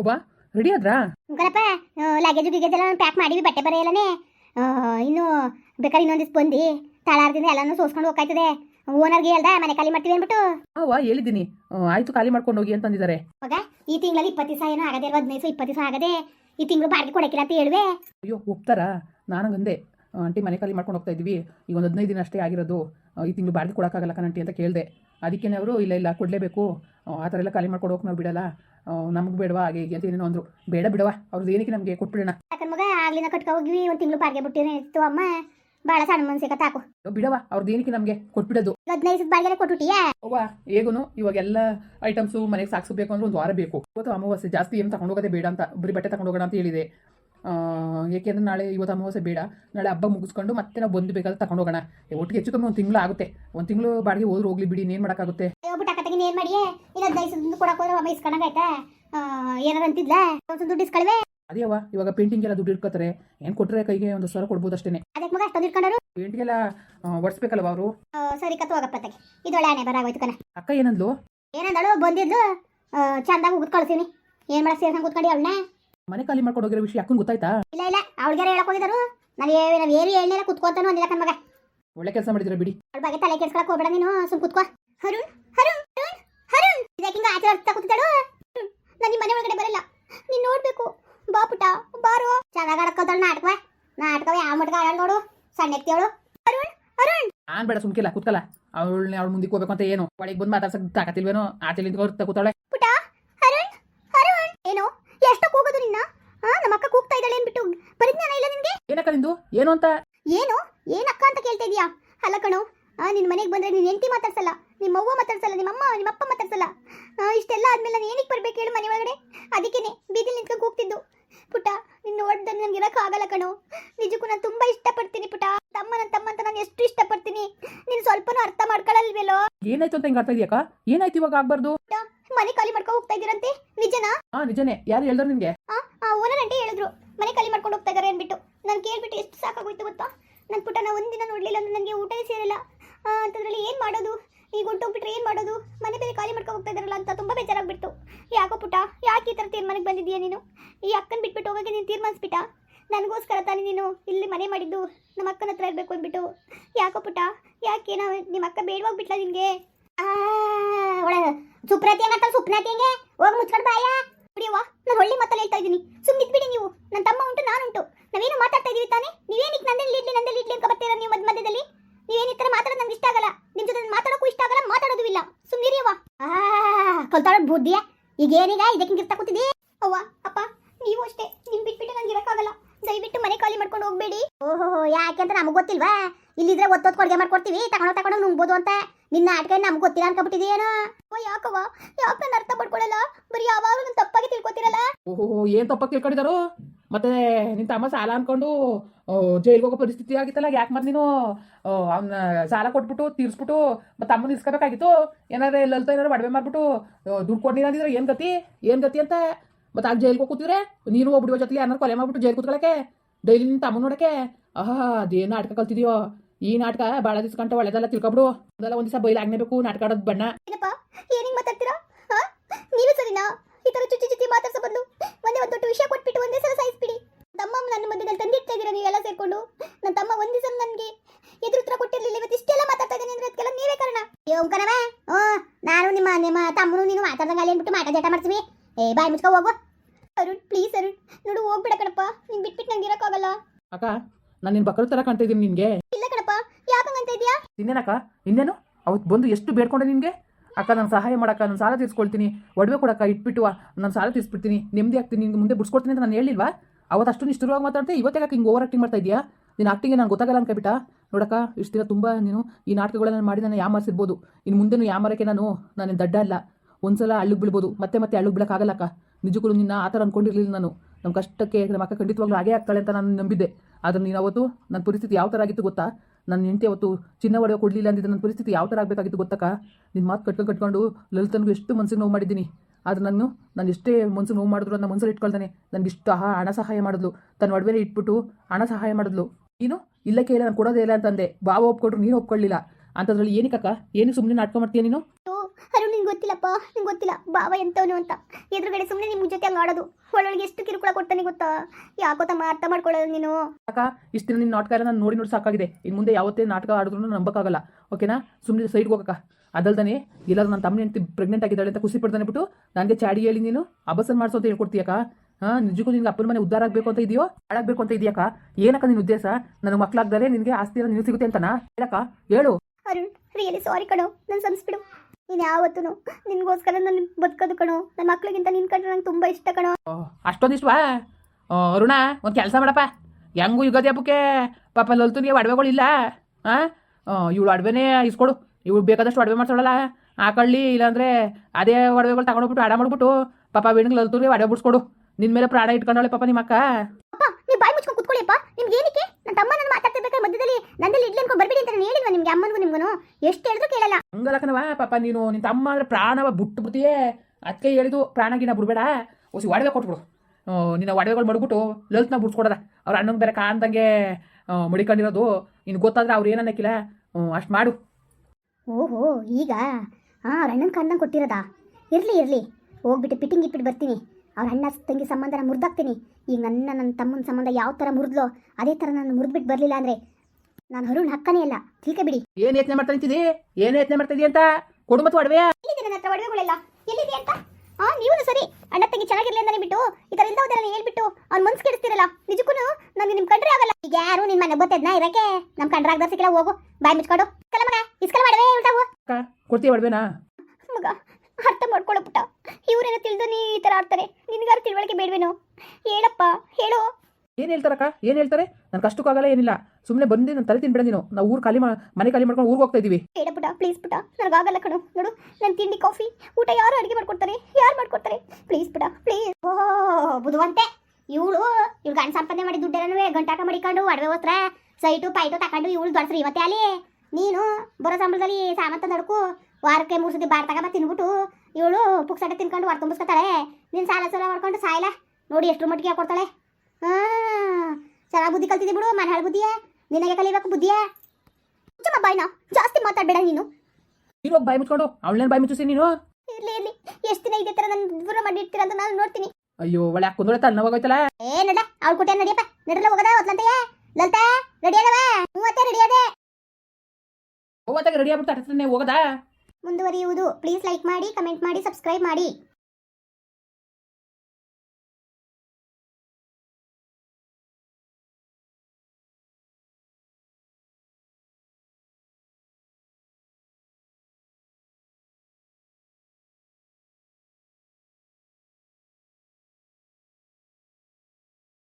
ಒಬ್ಬ ರೆಡಿ ಆದ್ರಾ? ಕಣಪ್ಪ ಲಗೇಜ್ ಗಿಗೇಜ್ ಎಲ್ಲ ಪ್ಯಾಕ್ ಮಾಡಿವಿ ಬಟ್ಟೆ ಬರೆ ಎಲ್ಲನೇ ಇನ್ನು ಬೇಕಾದ್ರೆ ಇನ್ನೊಂದಿಷ್ಟು ಬಂದು ತಳಾರ್ದಿಂದ ಎಲ್ಲಾನು ಸೋಸ್ಕೊಂಡು ಹೋಗ್ತಾಯ್ತದೆ. ಓನರ್ಗೆ ಹೇಳ್ದ ಮನೆ ಖಾಲಿ ಮಾಡ್ತೀವಿ ಅಂದ್ಬಿಟ್ಟು. ಅವ ಹೇಳಿದ್ದೀನಿ ಆಯ್ತು ಖಾಲಿ ಮಾಡ್ಕೊಂಡು ಹೋಗಿ ಅಂತಂದಿದ್ದಾರೆ. ಮಗ ಈ ತಿಂಗಳಲ್ಲಿ ಇಪ್ಪತ್ತು ದಿವಸ ಏನೋ ಆಗದೆ ಹದಿನೈದು ದಿವಸ ಇಪ್ಪತ್ತು ದಿವಸ ಆಗದೆ ಈ ತಿಂಗಳು ಬಾಡಿಗೆ ಕೊಡಕ್ಕಿಲ್ಲ ಅಂತ ಹೇಳುವೆ. ಅಯ್ಯೋ ಒಪ್ತಾರಾ? ನಾನು ಅಂದೆ. ಆಂಟಿ ಮನೆ ಖಾಲಿ ಮಾಡ್ಕೊಂಡು ಹೋಗ್ತಾ ಇದ್ವಿ. ಈಗ ಒಂದು ಹದಿನೈದು ದಿನ ಅಷ್ಟೇ ಆಗಿರೋದು. ಈ ತಿಂಗಳು ಬಾಡಿಗೆ ಕೊಡೋಕ್ಕಾಗಲ್ಲ ಕಣಂಟಿ ಅಂತ ಕೇಳಿದೆ. ಅದಕ್ಕೆ ಅವರು ಇಲ್ಲ ಇಲ್ಲ ಕೊಡಲೇಬೇಕು. ಆ ಥರ ಎಲ್ಲ ಖಾಲಿ ಮಾಡ್ಕೊಂಡು ಹೋಗಿ ನಾವು ಬಿಡಲ್ಲ. ನಮಗೆ ಬೇಡವಾ ಹಾಗೆ ಹೀಗೆ ಅಂತ ಏನೇನೋ ಅಂದರು. ಬೇಡ ಬಿಡವಾ ಅವ್ರದ್ದು ಏನಕ್ಕೆ ನಮಗೆ ಕೊಟ್ಬಿಡೋಣ. ಯಾಕಂದ್ರೆ ಮಗ ಆಗ್ಲಿನ ಕಟ್ಕೊ ಹೋಗಿವಿ ಒಂದು ತಿಂಗಳು ಬಾಡಿಗೆ ಬಿಟ್ಟಿರೋ ಇತ್ತು ಅಮ್ಮ ಭಾಳ ಸಣ್ಣ ಮನ್ಸಿಗೆ ತಾಕು. ಬಿಡವ ಅವ್ರದ್ದು ಏನಕ್ಕೆ ನಮಗೆ ಕೊಟ್ಬಿಡೋದು. ಹದಿನೈದು ಬಾಡಿಗೆ ಕೊಟ್ಬಿಟ್ಟಿಯಾ? ಅವ್ವ ಹೇಗೂ ಇವಾಗೆಲ್ಲ ಐಟಮ್ಸು ಮನೆಗೆ ಸಾಕ್ಸಬೇಕು ಅಂದ್ರೆ ಒಂದು ವಾರ ಬೇಕು. ಗೊತ್ತು ಅಮಾವಾಸ್ಯೆ ಜಾಸ್ತಿ ಏನು ತಗೊಂಡೋಗೋದೇ ಬೇಡ ಅಂತ ಬರೀ ಬಟ್ಟೆ ತಗೊಂಡೋಗೋಣ ಅಂತ ಹೇಳಿದೆ. ಏಕೆಂದ್ರೆ ನಾಳೆ ಇವತ್ತು ಅಮಾವಾಸ್ಯೆ ಬೇಡ. ನಾಳೆ ಹಬ್ಬ ಮುಗಿಸ್ಕೊಂಡು ಮತ್ತೆ ನಾವು ಬಂದು ಬೇಕಾದ್ರೆ ತಗೊಂಡು ಹೋಗೋಣ. ಒಟ್ಟಿಗೆ ಹೆಚ್ಚು ಕಮ್ಮಿ ಒಂದು ತಿಂಗಳು ಆಗುತ್ತೆ. ಒಂದು ತಿಂಗಳು ಬಾಡಿಗೆ ಹೋದ್ರು ಹೋಗ್ಲಿ ಬಿಡಿ ಏನು ಮಾಡೋಕ್ಕಾಗುತ್ತೆ? ಏನು ಮಾಡಿಯೇ? ಇನ್ನು ಹದಿನೈದು ದಿವಸ ಕೊಡಕ್ಕೆ ಹೋದ್ರೆ ಅಮ್ಮ ಇಸ್ಕೊಂಡಾಗಾಯ್ತಾ ಏನಾರು ಅಂತಿದ್ಲ? ಒಂದು ದುಡ್ಡು ಇಸ್ಕೊಳ್ವೆ. ಅದೇ ಅವ ಇವಾಗ ಪೇಂಟಿಂಗ್ ಎಲ್ಲ ದುಡ್ಡು ಇಟ್ಕೋತಾರೆ. ಏನು ಕೊಟ್ಟರೆ ಕೈಗೆ ಒಂದು ಸಾವಿರ ಕೊಡ್ಬೋದು ಅಷ್ಟೇ ಅದಕ್ಕೆ ಮಗ ಅಷ್ಟೊಂದು ಇಟ್ಕೊಂಡರು ಪೇಂಟಿಗೆಲ್ಲ ಒಡ್ಸ್ಬೇಕಲ್ವ ಅವರು? ಸರಿ ಕತ್ತು ಹೋಗಪ್ಪ ತಗೆ ಹಣೆ ಬರಾಗೋಯ್ತು ಕಣ. ಅಕ್ಕ ಏನಂದ್ಲು? ಏನಂದಳು ಬಂದಿದ್ಲು? ಚಂದಾಗಿ ಉಗ್ದು ಕಳ್ಸೀನಿ. ಏನು ಮಾಡಕ್ ಸೇರ್ಸಂಗ್ ಕೂತ್ಕೊಂಡು ಅವಳನ್ನ? ಮನೆ ಖಾಲಿ ಮಾಡ್ಕೊಂಡು ಹೋಗಿರೋ ವಿಷಯ ಅಕ್ಕಂಗೆ ಗೊತ್ತಾಯ್ತಾ? ಇಲ್ಲ ಇಲ್ಲ. ಅವಳಿಗೆ ಹೇಳಕ್ ಹೋಗಿದ್ರು. ನಾವು ಏ ನಾವು ಏನು ಎಣ್ಣೆಲ್ಲ ಕುತ್ಕೊಂತಾನು ಅಂದಿಲ್ಲ ಕಣ್ಮಗ ಒಳ್ಳೆ ಕೆಲಸ ಮಾಡಿದಿರ ಬಿಡಿ. ಅವ್ಳ ಬಗ್ಗೆ ತಲೆ ಕೆಡ್ಸ್ಕೊಳಕ್ ಹೋಗ್ಬೇಡ ನೀನು. ಸುಮ್ ಕುತ್ಕೋ. ಹರುಣ್ ಹರುಣ್ ಹರುಣ್ ಹರುಣ್. ಇದಕ್ಕೆ ಹಿಂಗ ಆಚೆ ಹರ್ತಾ ಕೂತಿದ್ದಾಳು? ನಾನು ನಿಮ್ಮ ಮನೆ ಒಳಗಡೆ ಬರಲ್ಲ. ನೀನ್ ನೋಡ್ಬೇಕು. ಬಾ ಪುಟ ಬಾರೋ ಚೆನ್ನಾಗಿ ಆಡ್ಕೋತಾಳ ನಾಟಕ. ನಾಟಕ ಯಾವ ಮಟ್ಕ ಆಡಲ್ ನೋಡು. ಸಣ್ಣ ಎತ್ತಿಯವಳು ಅರುಣ್ ಅರುಣ್ ನಾನು ಬೇಡ ಸುಮ್ಕಿಲ್ಲ ಕುತ್ಕಲ್ಲ. ಅವಳನ್ನ ಅವಳು ಮುಂದಕ್ಕೆ ಹೋಗ್ಬೇಕು ಅಂತ ಏನು? ಒಳಗೆ ಬಂದು ಮಾತಾಡ್ಸಕ್ ತಾಕತಿಲ್ವೇನೋ ಆಚೆ ನಿಂತ್ಕೊಂಡು ಕೂತಾಳೆ ಪುಟ ಅರುಣ್ ಅರುಣ್ ಏನು ಎಷ್ಟು ಕೂಗೋದು ನಿನ್ನ ಹಾ ನಮ್ಮ ಅಕ್ಕ ಕೂಗ್ತಾ ಇದ್ದಾಳೆ ಅಂದ್ಬಿಟ್ಟು ಪರಿಜ್ಞಾನ ಇಲ್ಲ ನಿನ್ಗೆ ನಿಂದು? ಏನು ಅಂತ? ಏನು? ಏನಕ್ಕ ಅಕ್ಕ ಅಂತ ಕೇಳ್ತಾ ಇದೀಯಾ? ಅಲ್ಲ ಕಣೋ ಆ ನಿನ್ ಮನೆಗೆ ಬಂದ್ರೆ ನೀನ್ ಹೆಂಡತಿ ಮಾತಾಡ್ಸಲ್ಲ ನಿಮ್ಮ ಅವ್ವ ಮಾತಾಡ್ಸಲ್ಲ ನಿಮ್ಮ ಅಮ್ಮ ನಿಮ್ಮ ಅಪ್ಪ ಮಾತಾಡ್ಸಲ್ಲ. ಇಷ್ಟೆಲ್ಲ ಆದ್ಮೇಲೆ ನಾನು ಏನಕ್ಕೆ ಬರ್ಬೇಕು ಹೇಳು ಮನೆ ಒಳಗಡೆ? ಅದಕ್ಕೇನೆ ಬೀದಿ ನಿಂತ್ಕೊಂಡು ಹೋಗ್ತಿದ್ದು ಪುಟ ನಿನ್ನ ನನ್ಗೆ ಇರಕ್ ಆಗಲ್ಲ ಕಣೋ. ನಿಜಕ್ಕೂ ನಾನು ತುಂಬಾ ಇಷ್ಟಪಡ್ತೀನಿ ಪುಟ. ತಮ್ಮ ನನ್ನ ತಮ್ಮ ಅಂತ ನಾನು ಎಷ್ಟು ಇಷ್ಟಪಡ್ತೀನಿ. ನೀನು ಸ್ವಲ್ಪನೂ ಅರ್ಥ ಮಾಡ್ಕೊಳ್ಳಲ್ವೇಲೋ ಏನಾಯ್ತು ಅಂತ ಹಿಂಗೆ ಅರ್ಥ ಇದೆಯಕ್ಕ? ಏನಾಯ್ತು ಇವಾಗ ಆಗ್ಬಾರ್ದು? ಮನೆ ಖಾಲಿ ಮಾಡ್ಕೊಂಡು ಹೋಗ್ತಾ ಇದ್ದೀರಂತೆ? ನಿಜನಾ? ಹಾ ನಿಜನೇ. ಯಾರು ಹೇಳಿದ್ರು ನಿಮಗೆ? ಓನರ್ ಅಂತೆ ಹೇಳಿದ್ರು. ಮನೆ ಖಾಲಿ ಮಾಡ್ಕೊಂಡು ಹೋಗ್ತಾ ಇದಾರೆ ಅಂದ್ಬಿಟ್ಟು. ನಾನು ಕೇಳ್ಬಿಟ್ಟು ಎಷ್ಟು ಸಾಕಾಗೋಯ್ತು ಗೊತ್ತಾ? ನನ್ನ ಪುಟನ ಒಂದಿನ ನೋಡಲಿಲ್ಲ ಅಂದ್ರೆ ನನಗೆ ಊಟ ಸೇರಿಲ್ಲ. ಅಂತದ್ರಲ್ಲಿ ಏನು ಮಾಡೋದು? ಈಗ ಹೊಂಟೋಗ್ಬಿಟ್ರೆ ಏನು ಮಾಡೋದು? ಮನೆ ಬೇರೆ ಖಾಲಿ ಮಾಡ್ಕೊ ಹೋಗ್ತಾ ಇದಾರಲ್ಲ ಅಂತ ತುಂಬ ಬೇಜಾರಾಗ್ಬಿಡ್ತು. ಯಾಕೋ ಪುಟ ಯಾಕೆ ಈ ಥರ ತೀರ್ಮಾನಕ್ಕೆ ಬಂದಿದ್ದೀಯ ನೀನು? ಈ ಅಕ್ಕನ ಬಿಟ್ಬಿಟ್ಟು ಹೋಗೋಕೆ ನೀನು ತೀರ್ಮಾನಿಸ್ಬಿಟ್ಟ? ನನಗೋಸ್ಕರ ತಾನೇ ನೀನು ಇಲ್ಲಿ ಮನೆ ಮಾಡಿದ್ದು, ನಮ್ಮ ಅಕ್ಕನ ಹತ್ರ ಇರಬೇಕು ಅಂದ್ಬಿಟ್ಟು. ಯಾಕೋ ಪುಟ ಯಾಕೆ ನಾವು ನಿಮ್ಮ ಅಕ್ಕ ಬೇಡವಾಗ್ಬಿಟ್ಲ ನಿನಗೆ? ಸುಪ್ರತಿ ಹಂಗತ್ತ ಸುಪ್ನಾತಿ ಹಂಗೆ? ಹೋಗಿ ಮುಚ್ಕೊಂಡು ಬಾಯ. ಬಿಡಿಯವ್ವ ನಾನು ಒಳ್ಳೆ ಮಾತಲ್ಲಿ ಹೇಳ್ತಾ ಇದ್ದೀನಿ ಸುಮ್ಮನೆ ಇದ್ಬಿಡಿ ನೀವು ನನ್ನ ತಮ್ಮ ಉಂಟು ನಾನುಂಟು ನಾವೇನು ಮಾತಾಡ್ತಾ ಇದೀವಿ ತಾನೇ ನೀವೇನಿಕ್ಕೆ ನಂದಲ್ಲಿ ಇಡ್ಲಿ ನಂದಲ್ಲಿ ಇಡ್ಲಿ ಅಂತ ಬರ್ತೀರಾ ನೀವು ಮಧ್ಯ ಮಧ್ಯದಲ್ಲಿ ನೀವೇನು ಈ ಥರ ಮಾತಾಡೋದು ನಂಗೆ ಇಷ್ಟ ಆಗಲ್ಲ ನಿಮ್ಮ ಜೊತೆ ನಾನ್ ಮಾತಾಡೋಕ್ಕೂ ಇಷ್ಟ ಆಗಲ್ಲ ಮಾತಾಡೋದು ಇಲ್ಲ ಸುಮ್ಮನಿರಿ ಅವ್ವ ಕಲ್ತಾಳ ಬುದ್ಧಿಯ ಈಗ ಇದಕ್ಕೆ ಇರ್ತಾ ಕೂತಿದ್ದಿ? ಅವ್ವ, ಅಪ್ಪ, ನೀವು ಅಷ್ಟೇ. ನಿಮ್ ಬಿಟ್ಬಿಟ್ಟು ನಂಗೆ ಇರಕ್ಕಾಗಲ್ಲ. ದಯವಿಟ್ಟು ಮನೆ ಖಾಲಿ ಮಾಡ್ಕೊಂಡು ಹೋಗ್ಬೇಡಿ. ಓಹೋ ಯಾಕೆ ಅಂತ ನಮಗೆ ಗೊತ್ತಿಲ್ವಾ? ಇಲ್ಲಿದ್ರೆ ಒತ್ತೊತ್ತು ಕೊಡುಗೆ ಮಾಡ್ಕೊಡ್ತೀವಿ. ತಗೊಂಡು ತಗೊಂಡು ನುಂಗ್ಬೋದು ಅಂತ. ನಿನ್ನ ಆಟಕ ನಮ್ಗೆ ಗೊತ್ತಿಲ್ಲ ಅನ್ಕೊಬಿಟ್ಟಿದೆಯೇನೋ ಓ, ಯಾಕವ್ವ? ಯಾಕೆ ನಾನು ಅರ್ಥ ಮಾಡ್ಕೊಳ್ಳಲ್ಲ ಬರೀ ಯಾವಾಗಲೂ ತಪ್ಪಾಗಿ ತಿಳ್ಕೊತಿರಲ್ಲ? ಓಹೋ, ಏನ್ ತಪ್ಪಾಗಿ ತಿಳ್ಕೊಂಡಿದ್ದಾರು ಮತ್ತೆ ನಿನ್ನ ತಮ್ಮ ಸಾಲ ಅನ್ಕೊಂಡು ಜೈಲಿಗೆ ಹೋಗೋ ಪರಿಸ್ಥಿತಿ ಆಗಿತ್ತಲ್ಲ ಯಾಕೆ ಮತ್ತೆ ನೀನು ಅವನ್ನ ಸಾಲ ಕೊಟ್ಬಿಟ್ಟು, ತೀರಿಸ್ಬಿಟ್ಟು, ಮತ್ತೆ ಅಮ್ಮನ ಇಸ್ಕೋಬೇಕಾಗಿತ್ತು? ಏನಾದ್ರೆ ಲಲಿತ ಏನಾರು ಒಡವೆ ಮಾಡ್ಬಿಟ್ಟು ದುಡ್ಡು ಕೊಡ್ಲಿಲ್ಲ ಅಂದಿದ್ರೆ ಏನು ಗತಿ? ಏನು ಗತಿ ಅಂತ? ಮತ್ತೆ ಆಗ ಜೈಲಿಗೆ ಕೂತಿದ್ರೆ, ನೀನು ಒಬ್ಬ ಜೊತೆ ಏನಾರು ಕೊಲೆ ಮಾಡ್ಬಿಟ್ಟು ಜೈಲ್ ಕೂತ್ಕೊಳ್ಳೋಕೆ ಡೈಲಿ ನಿನ್ನ ತಮ್ಮ ನೋಡಕ್ಕೆ, ಆಹಾ, ಅದೇನು ನಾಟಕ ಕಲ್ತಿದ್ಯೋ? ಈ ನಾಟಕ ಭಾಳ ದಿವಸ ಗಂಟೆ ಒಳ್ಳೆದಲ್ಲ, ತಿಳ್ಕೊಬಿಡು. ಅದೆಲ್ಲ ಒಂದ್ ದಿವಸ ಬೈಲ್ ಆಗ್ನೇಬೇಕು ನಾಟಕ ಆಡೋದು ಬಣ್ಣ. ಏನಿಗೆ ಮಾತಾಡ್ತೀರಾ? ಸರಿನಾ? ಈ ತರ ಚುಚ್ಚಿ ಚುಚ್ಚಿ ಮಾತಾಡ್ಸೋ ಬದಲು? ಒಂದೇ ಒಂದು ದೊಡ್ಡ ವಿಷಯ ಕೊಟ್ಬಿಟ್ಟು ಒಂದೇ ಸಲ ಸಾಯಿಸ್ಬಿಡಿ ತಮ್ಮ ನನ್ನ ಮಧ್ಯದಲ್ಲಿ ತಂದಿಡ್ತಾ ಇದ್ದೀರಾ ನೀವೆಲ್ಲ ಸೇರ್ಕೊಂಡು ನನ್ನ ತಮ್ಮ ಒಂದೇ ನನಗೆ ಎದುರು ಉತ್ತರ ಕೊಟ್ಟಿರಲಿಲ್ಲ. ಇವತ್ತು ಇಷ್ಟೆಲ್ಲ ಮಾತಾಡ್ತಾ ಇದ್ದೀನಿ ಅಂದ್ರೆ ಅದಕ್ಕೆಲ್ಲ ನೀವೇ ಕಾರಣ. ಏ ಕಣವ ಹ್ಞೂ ನಾನು ನಿಮ್ಮ ನಿಮ್ಮ ತಮ್ಮನು ನೀನು ಮಾತಾಡ್ದಂಗೆ ಅಲ್ಲಿ ಅಂದ್ಬಿಟ್ಟು ಮಾತಾಡ ಜಟ ಮಾಡ್ತೀವಿ. ಏ ಬಾಯ್ ಮುಚ್ಕೊ ಹೋಗು. ಅರುಣ್ ಪ್ಲೀಸ್ ಅರುಣ್. ನೋಡು ಹೋಗ್ಬಿಡ ಕಣಪ್ಪ. ನೀನ್ ಬಿಟ್ಬಿಟ್ಟು ನಂಗೆ ಇರೋಕ್ಕಾಗಲ್ಲ. ಅಕ್ಕ ನಾನು ನಿನ್ನ ಬಕ್ಕಳ ತರ ಕಾಣ್ತಾ ಇದ್ದೀನಿ ನಿನಗೆ. ಇಲ್ಲ ಕಣಪ್ಪ. ಯಾಕಂಗಂತ ಇದೆಯಾ ಇನ್ನೇನಕ್ಕ ಇನ್ನೇನು ಅವತ್ತು ಬಂದು ಎಷ್ಟು ಬೇಡ್ಕೊಂಡೆ ನಿನಗೆ? ಅಕ್ಕ ನಾನು ಸಹಾಯ ಮಾಡಕ್ಕ ನಾನು ಸಾಲ ತೀರ್ಸ್ಕೊಳ್ತೀನಿ. ಒಡವೆ ಕೊಡಕ್ಕ ಇಟ್ಬಿಟ್ಟು ನಾನು ಸಾಲ ತೀರಿಸ್ಬಿಡ್ತೀನಿ. ನೆಮ್ಮದಿ ಆಗ್ತೀನಿ ನಿನ್ಗೆ ಮುಂದೆ ಬಿಡ್ಸ್ಕೊಡ್ತೀನಿ ಅಂತ ನಾನು ಹೇಳಿಲ್ವಾ? ಅವತ್ತು ಅಷ್ಟು ನಿಷ್ಠುರವಾಗಿ ಮಾತಾಡ್ತೆ ಇವತ್ತೆ ಯಾಕೆ ಹಿಂಗೆ ಓವರ್ ಆಕ್ಟಿಂಗ್ ಮಾಡ್ತಾ ಇದೆಯಾ? ನಿನ್ನ ಆಕ್ಟಿಂಗ್ ನಾನು ಗೊತ್ತಾಗಲ್ಲ ಅನ್ಕೊಬಿಟ್ಟ. ನೋಡಕ್ಕ, ಇಷ್ಟು ದಿನ ತುಂಬ ನೀನು ಈ ನಾಟಕಗಳನ್ನ ಮಾಡಿ ನಾನು ಯಾಮಾರಿಸಿರ್ಬೋದು. ಇನ್ನು ಮುಂದೆನೂ ಯಾಮಾರಕ್ಕೆ ನಾನು ನಾನು ದಡ್ಡ ಅಲ್ಲ. ಒಂದ್ಸಲ ಅಳ್ಳಿಗೆ ಬೀಳ್ಬೋದು. ಮತ್ತೆ ಮತ್ತೆ ಅಳ್ಳಿಗೆ ಬೀಳಕ್ಕಾಗಲ್ಲಕ್ಕ ನಿಜಕ್ಕೂ ನಿನ್ನ ಆ ಥರ ಅಂದ್ಕೊಂಡಿರಲಿಲ್ಲ ನಾನು. ನಮ್ಮ ಕಷ್ಟಕ್ಕೆ ನಮ್ಮ ಅಕ್ಕ ಖಂಡಿತವಾಗ್ಲೂ ಹಾಗೇ ಆಗ್ತಾಳೆ ಅಂತ ನಾನು ನಂಬಿದ್ದೆ. ಆದರೆ ನೀನು ಅವತ್ತು ನನ್ನ ಪರಿಸ್ಥಿತಿ ಯಾವ ಥರ ಆಗಿತ್ತು ಗೊತ್ತಾ? ನನ್ನ ಹೆಂಡತಿ ಅವತ್ತು ಚಿನ್ನ ಒಡೆಯೋ ಕೊಡಲಿಲ್ಲ ಅಂದಿದ್ದ ನನ್ನ ಪರಿಸ್ಥಿತಿ ಯಾವ ಥರ ಆಗಬೇಕಾಗಿತ್ತು ಗೊತ್ತಕ್ಕ? ನಿನ್ನ ಮಾತು ಕಟ್ಕೊಂಡು ಕಟ್ಕೊಂಡು ಲಲಿತನಿಗೂ ಎಷ್ಟು ಮನಸ್ಸಿಗೆ ನೋವು ಮಾಡಿದ್ದೀನಿ. ಆದರೆ ನಾನು ನಾನು ಎಷ್ಟೇ ಮನ್ಸು ನೋವು ಮಾಡಿದ್ರು ನನ್ನ ಮನ್ಸಲ್ಲಿ ಇಟ್ಕೊಳ್ತಾನೆ. ನನಗೆ ಇಷ್ಟು ಆಹಾ ಹಣ ಸಹಾಯ ಮಾಡಿದ್ಲು. ತನ್ನ ಒಡವೆನೇ ಇಟ್ಬಿಟ್ಟು ಹಣ ಸಹಾಯ ಮಾಡಿದ್ಲು. ನೀನು ಇಲ್ಲ ಕೇಳ ನಾನು ಕೊಡೋದೇ ಇಲ್ಲ ಅಂತಂದೆ. ಬಾವ ಒಪ್ಕೊಟ್ರು ನೀನು ಒಪ್ಕೊಳ್ಳಿಲ್ಲ. ಅಂತದ್ರಲ್ಲಿ ಏನಕ್ಕಕ್ಕ ಏನು ಸುಮ್ಮನೆ ನಾಟಕ ಮಾಡ್ತೀಯ ನೀನು? ಅರುಣ್ ನಿಂಗೆ ಗೊತ್ತಿಲ್ಲಪ್ಪ ನಿಂಗೆ ಗೊತ್ತಿಲ್ಲ. ಬಾವ ಎಂತವನು ಅಂತ. ಎದುರುಗಡೆ ಸುಮ್ಮನೆ ನಿಮ್ಮ ಜೊತೆ ಹಂಗೆ ಆಡೋದು. ಒಳೊಳಗೆ ಎಷ್ಟು ಕಿರುಕುಳ ಕೊಡ್ತಾನೆ ಗೊತ್ತಾ? ಯಾಕೋ ತಮ್ಮ ಅರ್ಥ ಮಾಡ್ಕೊಳ್ಳೋದು ನೀನು. ಅಕ್ಕ ಇಷ್ಟು ದಿನ ನಿನ್ನ ನಾಟಕ ಎಲ್ಲ ನಾನು ನೋಡಿ ನೋಡಿ ಸಾಕಾಗಿದೆ. ಇನ್ನು ಮುಂದೆ ಯಾವತ್ತೇ ನಾಟಕ ಆಡಿದ್ರು ನಂಬಕ್ಕಾಗಲ್ಲ. ಓಕೆನಾ? ಸುಮ್ಮನೆ ಸೈಡ್ಗೆ ಹೋಗಕ್ಕ ಅದಲ್ದಾನೆ ಇಲ್ಲ ನನ್ನ ತಮ್ಮ ಹೆಂಡತಿ ಪ್ರೆಗ್ನೆಂಟ್ ಆಗಿದ್ದಾಳೆ ಅಂತ ಖುಷಿ ಪಡ್ತಾನೆ ಬಿಟ್ಟು ನನಗೆ ಚಾಡಿ ಹೇಳಿ ನೀನು ಅಬಸನ್ ಮಾಡಿಸೋ ಅಂತ ಹೇಳ್ಕೊಡ್ತೀಯಕ್ಕ ಹಾಂ ನಿಜಕ್ಕೂ ನಿನ್ಗೆ ಅಪ್ಪನ ಮನೆ ಉದ್ದಾರ ಆಗಬೇಕು ಅಂತ ಇದೆಯೋ? ಹಾಳಾಗಬೇಕು ಅಂತ ಇದೆಯಕ್ಕ ಏನಕ್ಕ ನಿನ್ನ ಉದ್ದೇಶ? ನನಗೆ ಮಕ್ಕಳಾಗ್ದಾರೆ ನಿನಗೆ ಆಸ್ತಿ ಎಲ್ಲ ನಿನಗೆ ಸಿಗುತ್ತೆ ಅಂತನಾ? ಹೇಳಕ್ಕ ಹೇಳು. ಅರುಣ್ ರಿಯಲಿ ಸಾರಿ ಕಣೋ ನನ್ನ ಸಂಸ್ಬಿಡು ನೀನು ಯಾವತ್ತೂ ನಿನ್ಗೋಸ್ಕರ ನಾನು ಬದುಕೋದು ಕಣೋ. ನನ್ನ ಮಕ್ಳಿಗಿಂತ ನಿನ್ ಕಂಡ್ರೆ ನಂಗೆ ತುಂಬ ಇಷ್ಟ ಕಣೋ. ಅಷ್ಟೊಂದಿಷ್ಟವಾ ಅರುಣ ಒಂದು ಕೆಲಸ ಮಾಡಪ್ಪ. ಹೆಂಗೂ ಯುಗಾದಿ ಹಬ್ಬಕ್ಕೆ ಪಾಪ ಲಲ್ತುನಿಗೆ ಇಲ್ಲ ಹಾಂ? ಇವಳು ಅಡವೆನೇ ಇಸ್ಕೊಡು. ಇವಳು ಬೇಕಾದಷ್ಟು ಒಡವೆ ಮಾಡ್ಸೋಳಲ್ಲ. ಹಾಕೊಳ್ಳಿ ಇಲ್ಲಾಂದ್ರೆ ಅದೇ ಒಡವೆಗಳು ತಗೊಂಡೋಗ್ಬಿಟ್ಟು ಅಡ ಮಾಡ್ಬಿಟ್ಟು ಪಾಪ ವೇಣಿಗೆ ಲಲ್ತೂರಿಗೆ ಒಡವೆ ಬಿಡ್ಸ್ಕೊಡು. ನಿನ್ನ ಮೇಲೆ ಪ್ರಾಣ ಇಟ್ಕೊಂಡಳೆ ಪಾಪ ನಿಮ್ಮಕ್ಕ. ಅಪ್ಪ ನೀವು ಬಾಯಿ ಮುಚ್ಕೊಂಡು ಕುತ್ಕೊಳ್ಳಿಪ್ಪ ನಿಮ್ಗೆ ಏನಕ್ಕೆ? ನನ್ನ ತಮ್ಮ ನಾನು ಮಾತಾಡ್ತಿರ್ಬೇಕಾದ್ರೆ ಮಧ್ಯದಲ್ಲಿ ನಂದಲ್ಲಿ ಇಡ್ಲಿ ಅನ್ಕೊಂಡು ಬರ್ಬೇಡಿ ಅಂತ ನಾನು ಹೇಳಿಲ್ವಾ ನಿಮಗೆ ಅಮ್ಮನಿಗೂ ನಿಮ್ಗೂ ಎಷ್ಟು ಹೇಳಿದ್ರು ಕೇಳಲ್ಲ. ಹಂಗಲಕ್ಕನವ ಪಾಪ ನೀನು ನಿನ್ನ ತಮ್ಮ ಅಂದ್ರೆ ಪ್ರಾಣವ ಬಿಟ್ಟು ಬಿಡ್ತೀಯೇ ಅದಕ್ಕೆ ಹೇಳಿದು ಪ್ರಾಣ ಗಿಣ ಬಿಡ್ಬೇಡ. ಹೊಸಿ ಒಡವೆ ಕೊಟ್ಬಿಡು. ನಿನ್ನ ಒಡವೆಗಳು ಮಡ್ಬಿಟ್ಟು ಲಲ್ತ್ನ ಬಿಡ್ಸ್ಕೊಡದ. ಅವ್ರ ಅಣ್ಣಂಗೆ ಬೇರೆ ಕಾಣ್ದಂಗೆ ಮಡಿಕೊಂಡಿರೋದು. ನಿನ್ಗೆ ಗೊತ್ತಾದ್ರೆ ಅವ್ರು ಏನನ್ನಕ್ಕಿಲ್ಲ ಅಷ್ಟು ಮಾಡು. ಓಹೋ ಈಗ? ಹಾಂ ಅವ್ರ ಅಣ್ಣನ ಕಣ್ಣ ಕೊಟ್ಟಿರೋದಾ? ಇರಲಿ ಇರಲಿ. ಹೋಗ್ಬಿಟ್ಟು ಪಿಟಿಂಗ್ ಇಟ್ಬಿಟ್ಟು ಬರ್ತೀನಿ. ಅವ್ರ ಅಣ್ಣ ತಂಗಿ ಸಂಬಂಧನ ಮುರಿದಾಕ್ತೀನಿ. ಈಗ ನನ್ನ ನನ್ನ ತಮ್ಮನ ಸಂಬಂಧ ಯಾವ ಥರ ಮುರಿದ್ಲೋ ಅದೇ ಥರ ನಾನು ಮುರಿದ್ಬಿಟ್ಟು ಬರಲಿಲ್ಲ ಅಂದರೆ ನಾನು ಹರುಣ್ ಹಕ್ಕನೇ ಇಲ್ಲ ತಿಳ್ಕೆ ಬಿಡಿ. ಏನು ಯೋಚನೆ ಮಾಡ್ತಾ ನಿಂತಿದ್ದಿ? ಏನು ಯೋಚನೆ ಮಾಡ್ತಾ ಇದೀಯ ಅಂತ? ಕೊಡು ಮತ್ತು ಒಡವೆ ಎಲ್ಲಿದೆ ನನ್ನ ಹತ್ರ ಒಡವೆಗಳೆಲ್ಲ ಎಲ್ಲಿದೆ ಅಂತ? ಹಾಂ ನೀವು ಸರಿ. ಅಣ್ಣ ತಂಗಿ ಚೆನ್ನಾಗಿರ್ಲಿ ಅಂತಾನೆ ಬಿಟ್ಟು ಈ ಥರ ಇಲ್ದೋದೆಲ್ಲ ಹೇಳ್ಬಿಟ್ಟು ಅವ್ನ ಮನ್ಸ್ ಕೆಡಿಸ್ತಿರಲ್ಲ. ನಿಜಕ್ಕೂ ನನಗೆ ನಿಮ್ಮ ಕಂಡ್ರೆ ಆಗಲ್ಲ. ಈಗ ಯಾರು ನಿಮ್ಮ ಮನೆ ಗೊತ್ತದ್ನ ಇರಕ್ಕೆ. ನಮ್ಮ ಕಂಡ್ರ ಆಗದ ಸಿಕ್ಕಿಲ್ಲ ಹೋಗು. ಬಾಯ್ ಮುಚ್ಕೊಂಡು. ಕಲ ಮಗ ಇಸ್ಕಲ ಮಾಡವೆ ಉಲ್ಟಾವು ಅಕ್ಕ ಕೊಡ್ತೀಯ ಒಡವೆನಾ ಮಗ ಅರ್ಥ ಮಾಡ್ಕೊಳ್ಳೋ ಪುಟ್ಟ. ಇವರೇನೋ ತಿಳಿದು ನೀ ಈ ಥರ ಆಡ್ತಾರೆ. ನಿನಗಾರು ತಿಳುವಳಿಕೆ ಬೇಡವೇನೋ? ಹೇಳಪ್ಪ ಹೇಳು. ಏನು ಹೇಳ್ತಾರಕ್ಕ ಏನು ಹೇಳ್ತಾರೆ? ನನ್ನ ಕಷ್ಟಕ್ಕಾಗಲ್ಲ ಏನಿಲ್ಲ. ಸುಮ್ಮನೆ ಬಂದು ನಾನು ತಲೆ ತಿನ್ಬೇಡ ನೀನು. ನಾವು ಊರು ಖಾಲಿ ಮನೆ ಖಾಲಿ ಮಾಡ್ಕೊಂಡು ಊರಿಗೆ ಹೋಗ್ತಾ ಇದೀವಿ. ಹೇಳ ಪುಟ ಪ್ಲೀಸ್ ಪುಟ. ನನಗಾಗಲ್ಲ ಕಣು. ನೋಡು ನನ್ನ ತಿಂಡಿ ಕಾಫಿ ಊಟ ಯಾರು ಅಡುಗೆ ಮಾಡ್ಕೊಡ್ತಾರೆ? ಯಾರು ಮಾಡ್ಕೊಡ್ತಾರೆ? ಪ್ಲೀಸ್ ಪುಟ ಪ್ಲೀಸ್ ಓ, ಬುಧವಂತೆ. ಇವಳು ಇವಳು ಗಂಡ ಸಂಪಾದನೆ ಮಾಡಿ ದುಡ್ಡೆಲ್ಲ ಗಂಟಾಕ ಮಾಡಿಕೊಂಡು ಒಡವೆ ಹೋತ್ರ ಸೈಟು, ಪೈಟು ತಕೊಂಡು ಇವಳು ದೊಡ್ಸ್ರಿ ಇವತ್ತೇ ಅಲ್ಲಿ. ನೀನು ಬರೋ ಸಂಬಳದಲ್ಲಿ ಸಾಮಂತ ನಡ್ಕು. ವಾರಕ್ಕೆ ಮೂರು ಸತಿ ಬಾರ್ ತಗೊಂಡು ತಿನ್ಬಿಟ್ಟು ಇವಳು ಪುಕ್ಸಟ್ಟೆ ತಿನ್ಕೊಂಡು ಹೊರ ತುಂಬಿಸ್ಕೊತಾಳೆ. ನೀನು ಸಾಲ ಸಾಲ ಮಾಡ್ಕೊಂಡು ಸಾಯಿಲ್ಲ ನೋಡಿ ಎಷ್ಟು ಮಟ್ಟಿಗೆ ಕೊಡ್ತಾಳೆ ಹಾಂ ಚೆನ್ನಾಗಿ ಬುದ್ಧಿ ಕಲ್ತಿದ್ದೆ ಬಿಡು ಮನೆ ಹಾಳು ಬುದ್ಧಿಯೇ? ನಿನಗೆ ಕಲಿಬೇಕು ಬುದ್ಧಿಯೇ? ಮುಚ್ಚಮ್ಮ ಬಾಯ್ನ ಜಾಸ್ತಿ ಮಾತಾಡಬೇಡ ನೀನು. ಇರೋ ಬಾಯಿ ಮುಚ್ಕೊಂಡು ಅವಳನ್ನೇನು ಬಾಯಿ ಮುಚ್ಚಿಸಿ ನೀನು? ಇರ್ಲಿ ಇರ್ಲಿ ಎಷ್ಟು ದಿನ ಇದೇ ತರ ನನ್ನ ದೂರ ಮಾಡಿರ್ತೀರ ಅಂತ ನಾನು ನೋಡ್ತೀನಿ. ಅಯ್ಯೋ ಒಳ್ಳೆ ಹಾಕೊಂಡ್ರೆ ತನ್ನ ಹೋಗೋಯ್ತಲ್ಲ ಏ ನಡ ಅವ್ಳ ಕುಟೆ ನಡಿಯಪ್ಪ ನಡ್ರಲ್ಲ ಹೋಗದ ಒತ್ಲಂತೆಯೇ ಲಲ್ತಾ ರೆಡಿ ಅದವ? ಮೂವತ್ತೆ ರೆಡಿ ಅದೇ. ಹೋಗೋತ್ತಾಗ ರೆಡಿ ಆಗ್ಬಿಡ್ತಾ ಹೋಗದಾ? ಮುಂದುವರಿಯುವುದು. ಪ್ಲೀಸ್ ಲೈಕ್ ಮಾಡಿ ಕಮೆಂಟ್ ಮಾಡಿ ಸಬ್ಸ್ಕ್ರೈಬ್ ಮಾಡಿ.